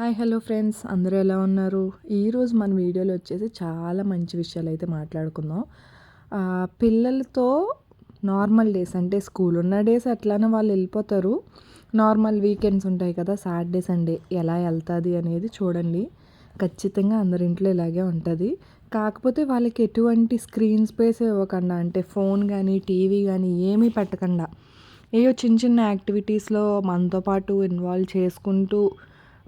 Hi hello friends. అందరూ ఎలా ఉన్నారు? ఈరోజు మన వీడియోలో వచ్చేసి చాలా మంచి విషయాలు అయితే మాట్లాడుకుందాం. పిల్లలతో నార్మల్ డేస్ అంటే స్కూల్ ఉన్న డేస్ అట్లానే వాళ్ళు వెళ్ళిపోతారు. నార్మల్ వీకెండ్స్ ఉంటాయి కదా సాటర్డే సండే ఎలా వెళ్తుంది అనేది చూడండి. ఖచ్చితంగా అందరి ఇంట్లో ఇలాగే ఉంటుంది. కాకపోతే వాళ్ళకి ఎటువంటి స్క్రీన్ స్పేస్ ఇవ్వకుండా అంటే ఫోన్ కానీ టీవీ కానీ ఏమీ పెట్టకుండా ఏవో చిన్న చిన్న యాక్టివిటీస్లో మనతో పాటు ఇన్వాల్వ్ చేసుకుంటూ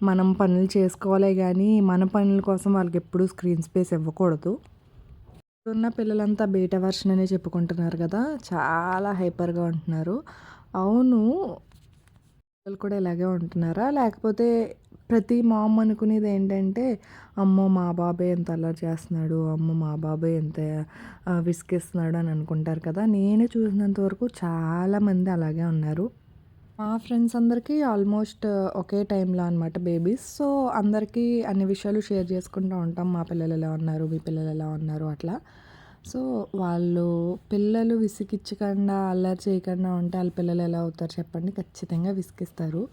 మనం పనులు చేసుకోవాలే కానీ మన పనుల కోసం వాళ్ళకి ఎప్పుడూ స్క్రీన్ స్పేస్ ఇవ్వకూడదు. ఇప్పుడున్న పిల్లలంతా బీటా వర్షన్ అనే చెప్పుకుంటున్నారు కదా చాలా హైపర్గా ఉంటున్నారు. అవును పిల్లలు కూడా ఇలాగే ఉంటున్నారా? లేకపోతే ప్రతి మామ్ అనుకునేది ఏంటంటే అమ్మో మా బాబాయ్ ఎంత అల్లరి చేస్తున్నాడు అమ్మో మా బాబాయ్ ఎంత ఆ, విసిగిస్తున్నాడు అని అనుకుంటారు కదా. నేను చూసినంత వరకు చాలామంది అలాగే ఉన్నారు. మా ఫ్రెండ్స్ అందరికీ ఆల్మోస్ట్ ఒకే టైంలో అనమాట బేబీస్. సో అందరికీ అన్ని విషయాలు షేర్ చేసుకుంటూ ఉంటాం. మా పిల్లలు ఎలా ఉన్నారు? మీ పిల్లలు ఎలా ఉన్నారు? అట్లా. సో వాళ్ళు పిల్లలు విసిగిచ్చకుండా అల్లరి చేయకుండా ఉంటే వాళ్ళ పిల్లలు ఎలా అవుతారు చెప్పండి? ఖచ్చితంగా విసిగిస్తారు.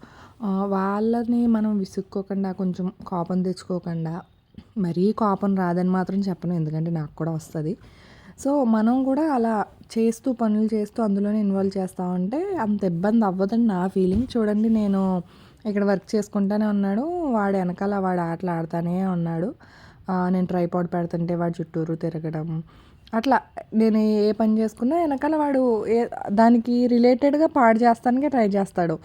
వాళ్ళని మనం విసుక్కోకుండా కొంచెం కోపం తెచ్చుకోకుండా మరీ కోపం రాదని మాత్రం చెప్పను. ఎందుకంటే నాకు కూడా వస్తుంది. సో మనం కూడా అలా చేస్తూ పనులు చేస్తూ అందులోనే ఇన్వాల్వ్ చేస్తూ ఉంటే అంత ఇబ్బంది అవ్వదని నా ఫీలింగ్. చూడండి నేను ఇక్కడ వర్క్ చేసుకుంటానే ఉన్నాడు. వాడు వెనకాల వాడు ఆటలు ఆడుతానే ఉన్నాడు. నేను ట్రైపాడ్ పెడుతుంటే వాడు చుట్టూరు తిరగడం. అట్లా నేను ఏ పని చేసుకున్నా వెనకాల వాడు ఏ దానికి రిలేటెడ్గా పాడు చేస్తానికే ట్రై చేస్తాడు.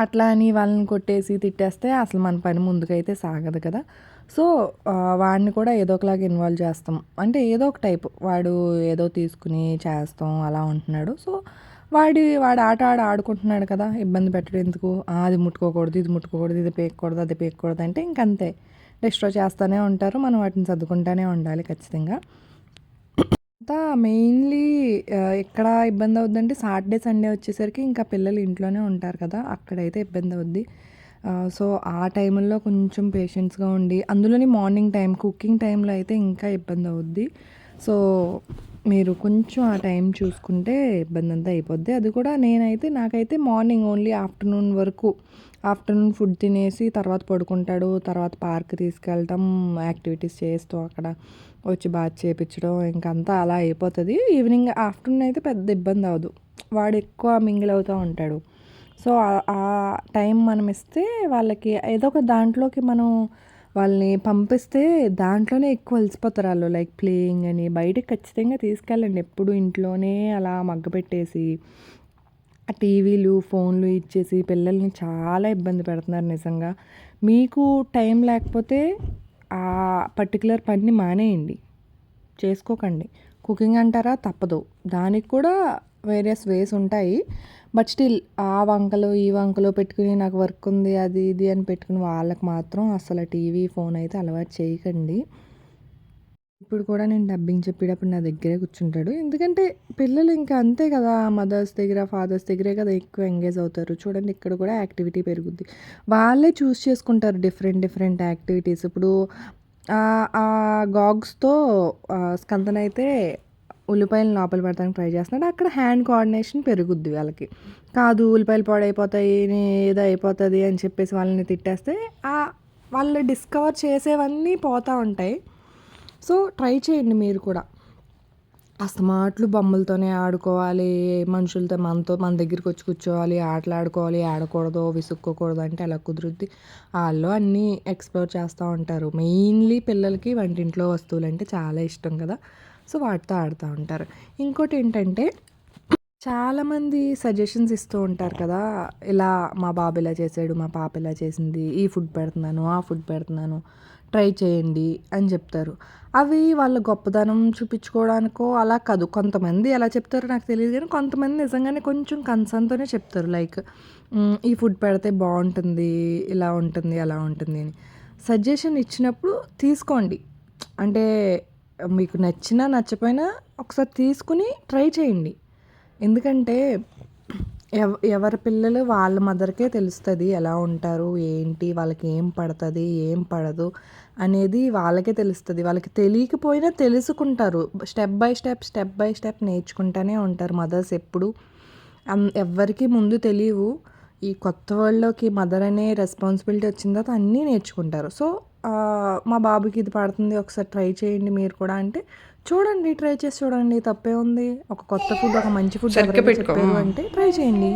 అట్లా అని వాళ్ళని కొట్టేసి తిట్టేస్తే అసలు మన పని ముందుకైతే సాగదు కదా. సో వాడిని కూడా ఏదో ఒకలాగా ఇన్వాల్వ్ చేస్తాం. అంటే ఏదో ఒక టైప్. వాడు ఏదో తీసుకుని చేస్తాం అలా ఉంటున్నాడు. సో వాడి వాడు ఆట ఆడ ఆడుకుంటున్నాడు కదా. ఇబ్బంది పెట్టడం ఎందుకు? అది ముట్టుకోకూడదు ఇది ముట్టుకోకూడదు ఇది పేకూడదు అది పేకూడదు అంటే ఇంకంతే. డిస్ట్రో చేస్తూనే ఉంటారు. మనం వాటిని సర్దుకుంటూనే ఉండాలి ఖచ్చితంగా. అంతా మెయిన్లీ ఎక్కడ ఇబ్బంది అవుద్దంటే సాటర్డే సండే వచ్చేసరికి ఇంకా పిల్లలు ఇంట్లోనే ఉంటారు కదా అక్కడైతే ఇబ్బంది అవుద్ది. సో ఆ టైంలో కొంచెం పేషెన్స్గా ఉండి అందులోని మార్నింగ్ టైం కుకింగ్ టైంలో అయితే ఇంకా ఇబ్బంది అవుద్ది. సో మీరు కొంచెం ఆ టైం చూసుకుంటే ఇబ్బంది అంతా అయిపోద్ది. అది కూడా నేనైతే నాకైతే మార్నింగ్ ఓన్లీ ఆఫ్టర్నూన్ వరకు ఆఫ్టర్నూన్ ఫుడ్ తినేసి తర్వాత పడుకుంటాడు తర్వాత పార్క్ తీసుకెళ్ళటం యాక్టివిటీస్ చేస్తూ అక్కడ. వచ్చి బాత్ చేయించడం ఇంకంతా అలా అయిపోతుంది. ఈవినింగ్ ఆఫ్టర్నూన్ అయితే పెద్ద ఇబ్బంది అవ్వదు. వాడు ఎక్కువ మింగిల్ అవుతూ ఉంటాడు. సో ఆ- టైం మనం ఇస్తే వాళ్ళకి ఏదో ఒక దాంట్లోకి మనం వాళ్ళని పంపిస్తే దాంట్లోనే ఎక్కువ అలసిపోతారు వాళ్ళు. లైక్ ప్లేయింగ్ అని బయటకు ఖచ్చితంగా తీసుకెళ్ళండి. ఎప్పుడు ఇంట్లోనే అలా మగ్గపెట్టేసి ఆ టీవీలు ఫోన్లు ఇచ్చేసి పిల్లల్ని చాలా ఇబ్బంది పెడుతున్నారు నిజంగా. మీకు టైం లేకపోతే ఆ పర్టికులర్ పనిని మానేయండి. చేసుకోకండి. కుకింగ్ అంటారా? తప్పదు. దానికి కూడా వేరియస్ వేస్ ఉంటాయి. బట్ స్టిల్ ఆ వంకలు ఈ వంకలు పెట్టుకుని నాకు వర్క్ ఉంది అది ఇది అని పెట్టుకుని వాళ్ళకి మాత్రం అసలు టీవీ ఫోన్ అయితే అలవాటు చేయకండి. ఇప్పుడు కూడా నేను డబ్బింగ్ చెప్పేటప్పుడు నా దగ్గరే కూర్చుంటాడు. ఎందుకంటే పిల్లలు ఇంకా అంతే కదా మదర్స్ దగ్గర ఫాదర్స్ దగ్గరే కదా ఎక్కువ ఎంగేజ్ అవుతారు. చూడండి ఇక్కడ కూడా యాక్టివిటీ పెరుగుద్ది. వాళ్ళే చూస్ చేసుకుంటారు డిఫరెంట్ డిఫరెంట్ యాక్టివిటీస్ ఇప్పుడు ఆ- గాగ్స్తో స్కందన అయితే ఉల్లిపాయలు లోపల పెడతానికి ట్రై చేస్తున్నాడు. అక్కడ హ్యాండ్ కోఆర్డినేషన్ పెరుగుద్ది వాళ్ళకి. కాదు ఉల్లిపాయలు పాడైపోతాయి ఏదో అయిపోతుంది అని చెప్పేసి వాళ్ళని తిట్టేస్తే వాళ్ళు డిస్కవర్ చేసేవన్నీ పోతూ ఉంటాయి. సో ట్రై చేయండి మీరు కూడా. అస్తమాట్లు బొమ్మలతోనే ఆడుకోవాలి మనుషులతో మనతో మన దగ్గరికి వచ్చి కూర్చోవాలి ఆటలు ఆడుకోవాలి ఆడకూడదు విసుక్కోకూడదు అంటే అలా కుదురుద్ది. వాళ్ళు అన్నీ ఎక్స్ప్లోర్ చేస్తూ ఉంటారు. మెయిన్లీ పిల్లలకి వంటింట్లో వస్తువులు అంటే చాలా ఇష్టం కదా. సో వాటితో ఆడుతూ ఉంటారు. ఇంకోటి ఏంటంటే చాలామంది సజెషన్స్ ఇస్తూ ఉంటారు కదా ఇలా మా బాబు ఇలా చేసాడు మా పాప ఇలా చేసింది ఈ ఫుడ్ పెడుతున్నాను ఆ ఫుడ్ పెడుతున్నాను ట్రై చేయండి అని చెప్తారు. అవి వాళ్ళ గొప్పదనం చూపించుకోవడానికో అలా కాదు. కొంతమంది ఎలా చెప్తారో నాకు తెలియదు కానీ కొంతమంది నిజంగానే కొంచెం కన్సర్న్తోనే చెప్తారు. లైక్ ఈ ఫుడ్ పెడితే బాగుంటుంది ఇలా ఉంటుంది అలా ఉంటుంది అని. సజెషన్ ఇచ్చినప్పుడు తీసుకోండి. అంటే మీకు నచ్చినా నచ్చపోయినా ఒకసారి తీసుకుని ట్రై చేయండి. ఎందుకంటే ఎవ ఎవరి పిల్లలు వాళ్ళ మదర్కే తెలుస్తుంది ఎలా ఉంటారు ఏంటి వాళ్ళకి ఏం పడుతుంది ఏం పడదు అనేది వాళ్ళకే తెలుస్తుంది. వాళ్ళకి తెలియకపోయినా తెలుసుకుంటారు. Step by step step by step నేర్చుకుంటూనే ఉంటారు మదర్స్ ఎప్పుడు. అం- ఎవ్వరికీ ముందు తెలియవు. ఈ కొత్త వరల్డ్‌లోకి మదర్ అనే రెస్పాన్సిబిలిటీ వచ్చిన తర్వాత అన్నీ నేర్చుకుంటారు. సో, మా బాబుకి ఇది పడుతుంది ఒకసారి ట్రై చేయండి మీరు కూడా అంటే, చూడండి ట్రై చేసి చూడండి తప్పేముంది. ఒక కొత్త ఫుడ్, ఒక మంచి ఫుడ్. చెప్పారు అంటే ట్రై చేయండి.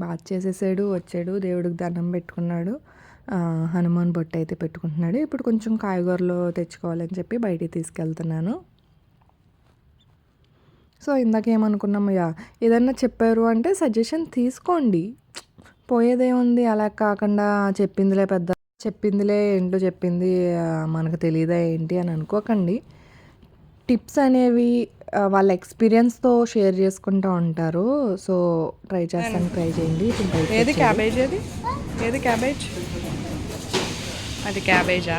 బాత్ చేసేసాడు, వచ్చాడు, దేవుడికి దండం పెట్టుకున్నాడు. హనుమాన్ బొట్టు అయితే పెట్టుకుంటున్నాడు. ఇప్పుడు కొంచెం కాయగూరలు తెచ్చుకోవాలని చెప్పి బయటికి తీసుకెళ్తున్నాను. సో, ఇందాక ఏమనుకున్నాం యాహ్! ఏదన్నా చెప్పారు అంటే సజెషన్ తీసుకోండి. పోయేదేముంది అలా కాకుండా చెప్పిందిలే పెద్ద చెప్పిందిలే ఏంటో చెప్పింది మనకు తెలీదా ఏంటి అని అనుకోకండి. టిప్స్ అనేవి వాళ్ళ ఎక్స్‌పీరియన్స్‌తో షేర్ చేసుకుంటూ ఉంటారు. సో, ట్రై చేస్తానికి ట్రై చేయండి. ఏది. క్యాబేజ్ ఏది ఏది క్యాబేజ్ అది క్యాబేజా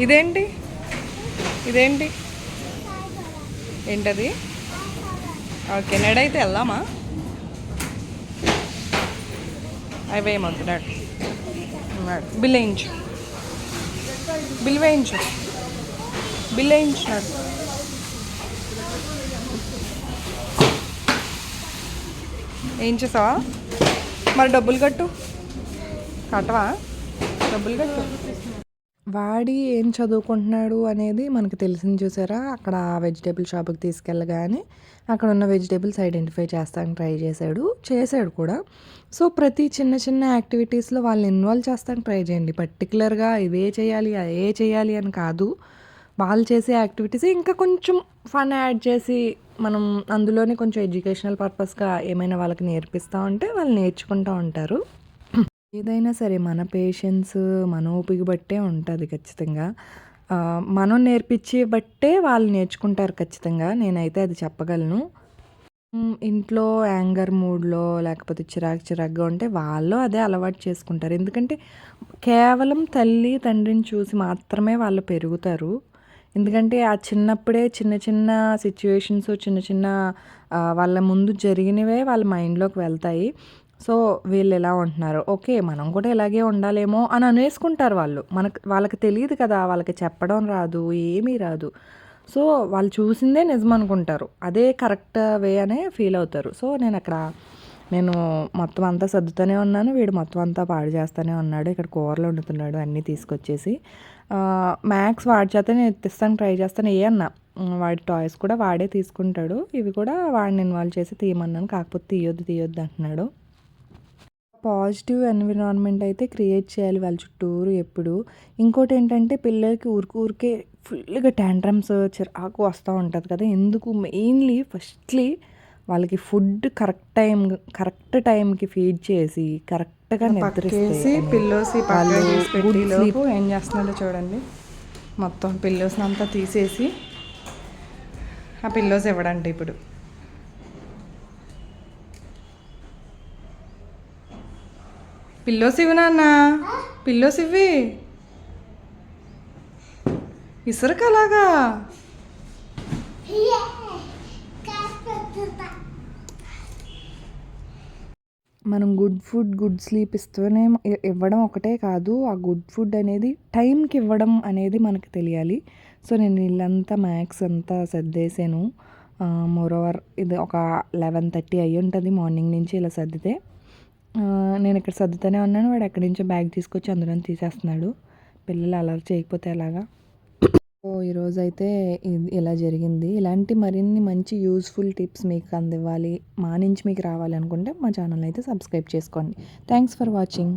ఇదేంటి ఇదేంటి ఏంటది? ఓకే నెడైతే వెళ్దామా? అవి వేయమొద్దు డాడ్. బిల్ వేయించు. బిల్ వేయించు. బిల్ వేయించు నాకు ఏం చేసావా మరి డబ్బులు కట్టు. కట్టవా? డబ్బులు కట్టు. వాడి ఏం చదువుకుంటున్నాడు అనేది మనకు తెలిసింది చూసారా? అక్కడ వెజిటేబుల్ షాప్కి తీసుకెళ్ళగానే అక్కడ ఉన్న వెజిటేబుల్స్ ఐడెంటిఫై చేస్తానికి ట్రై చేశాడు. చేశాడు కూడా. సో ప్రతి చిన్న చిన్న యాక్టివిటీస్లో వాళ్ళని ఇన్వాల్వ్ చేస్తానికి ట్రై చేయండి. పర్టికులర్గా ఇవే చేయాలి అదే చేయాలి అని కాదు. వాళ్ళు చేసే యాక్టివిటీస్ ఇంకా కొంచెం ఫన్ యాడ్ చేసి మనం అందులోనే కొంచెం ఎడ్యుకేషనల్ పర్పస్గా ఏమైనా వాళ్ళకి నేర్పిస్తూ ఉంటే వాళ్ళు నేర్చుకుంటూ ఉంటారు. ఏదైనా సరే మన పేషెన్స్ మన ఓపిక బట్టే ఉంటుంది ఖచ్చితంగా. ఆ, మనం నేర్పించి బట్టే వాళ్ళు నేర్చుకుంటారు ఖచ్చితంగా. నేనైతే అది చెప్పగలను. మ్, ఇంట్లో యాంగర్ మూడ్లో లేకపోతే చిరాకు చిరాకుగా ఉంటే వాళ్ళు అదే అలవాటు చేసుకుంటారు. ఎందుకంటే కేవలం తల్లి తండ్రిని చూసి మాత్రమే వాళ్ళు పెరుగుతారు. ఎందుకంటే ఆ చిన్నప్పుడే చిన్న చిన్న సిచ్యువేషన్స్ చిన్న చిన్న ఆ, వాళ్ళ ముందు జరిగినవే వాళ్ళ మైండ్లోకి వెళ్తాయి. సో వీళ్ళు ఎలా ఉంటున్నారు? ఓకే మనం కూడా ఇలాగే ఉండాలేమో అని అనేసుకుంటారు వాళ్ళు. మనకు వాళ్ళకి తెలియదు కదా వాళ్ళకి చెప్పడం రాదు ఏమీ రాదు. సో వాళ్ళు చూసిందే నిజం అనుకుంటారు. అదే కరెక్ట్ వే అనే ఫీల్ అవుతారు. సో నేను అక్కడ నేను మొత్తం అంతా సర్దుతూనే ఉన్నాను. వీడు మొత్తం అంతా పాడు చేస్తూనే ఉన్నాడు. ఇక్కడ కూరలు వండుతున్నాడు అన్నీ తీసుకొచ్చేసి. మ్యాక్స్ వాడి చేత నేను ఎత్తిస్తాను ట్రై చేస్తాను ఏ అన్నా. వాడి టాయ్స్ కూడా వాడే తీసుకుంటాడు. ఇవి కూడా వాడిని ఇన్వాల్వ్ చేసి తీయమన్నాను. కాకపోతే తీయొద్దు తీయొద్దు అంటున్నాడు. పాజిటివ్ ఎన్విరాన్మెంట్ అయితే క్రియేట్ చేయాలి వాళ్ళ చుట్టూరు ఎప్పుడు. ఇంకోటి ఏంటంటే పిల్లలకి ఊరికి ఊరికే ఫుల్గా ట్యాంట్రమ్స్ చిరాకు వస్తూ ఉంటుంది కదా. ఎందుకు? మెయిన్లీ ఫస్ట్లీ వాళ్ళకి ఫుడ్ కరెక్ట్ టైం కరెక్ట్ టైంకి ఫీడ్ చేసి కరెక్ట్గా నిద్రిస్తే పిల్లోస్ ఏం చేస్తున్నాడో చూడండి. మొత్తం పిల్లోస్ని అంతా తీసేసి ఆ పిల్లోస్ ఇవ్వడంట ఇప్పుడు. పిల్లోస్ ఇవి నాన్న. పిల్లోస్ ఇవి ఇసురకలాగా మనం గుడ్ ఫుడ్ గుడ్ స్లీప్ ఇస్తూనే ఇవ్వడం ఒకటే కాదు. ఆ గుడ్ ఫుడ్ అనేది టైంకి ఇవ్వడం అనేది మనకు తెలియాలి. సో నేను ఇల్లంతా మ్యాక్స్ అంతా సర్దేశాను. మోర్ ఓవర్ ఇది ఒక లెవెన్ థర్టీ అయ్యి ఉంటుంది మార్నింగ్ నుంచి ఇలా సర్దితే. నేను ఇక్కడ సర్దుతూనే ఉన్నాను. వాడు ఎక్కడి నుంచో బ్యాగ్ తీసుకొచ్చి అందులో తీసేస్తున్నాడు. పిల్లలు అలర్ చేయకపోతే ఎలాగా? సో ఈరోజు అయితే ఇది ఇలా జరిగింది. ఇలాంటి మరిన్ని మంచి యూస్ఫుల్ టిప్స్ మీకు అందివ్వాలి మా నుంచి మీకు రావాలి అనుకుంటే మా ఛానల్ అయితే సబ్స్క్రైబ్ చేసుకోండి. Thanks for watching